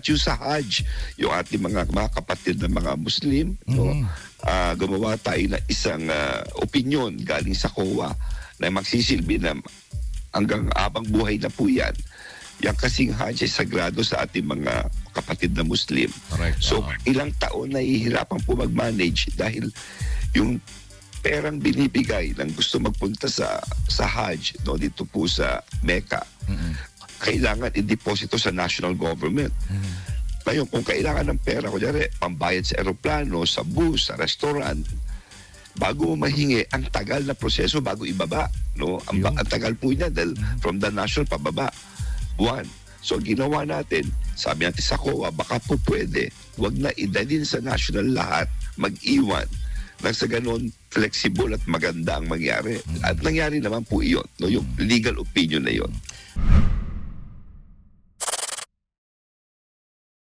yung sa Hajj, yung ating mga, mga kapatid na mga Muslim, no? Mhm. Ah, gumawa tayo ng isang ah, opinion galing sa COA na magsisilbi na hanggang abang buhay na po yan. Yang kasing Hajj ay sagrado sa ating mga kapatid na Muslim. Correct. So, Oo. ilang taon na ihirapan po mag-manage dahil yung perang binibigay ng gusto magpunta sa sa Hajj no dito po sa Mecca Mhm. Kailangan i-deposito sa national government. Mhm. Ngayon, kung kailangan ng pera, kunyari, pambayad sa aeroplano, sa bus, sa restaurant, bago mahingi, ang tagal na proseso bago ibaba. No? Ang, ang tagal po niya dahil from the national pababa. Buwan. So, ginawa natin, sabi natin sa COA, baka po pwede, wag na idalin sa national lahat, mag-iwan nang sa ganon flexible at maganda ang mangyari. At nangyari naman po iyon, no? yung legal opinion na iyon.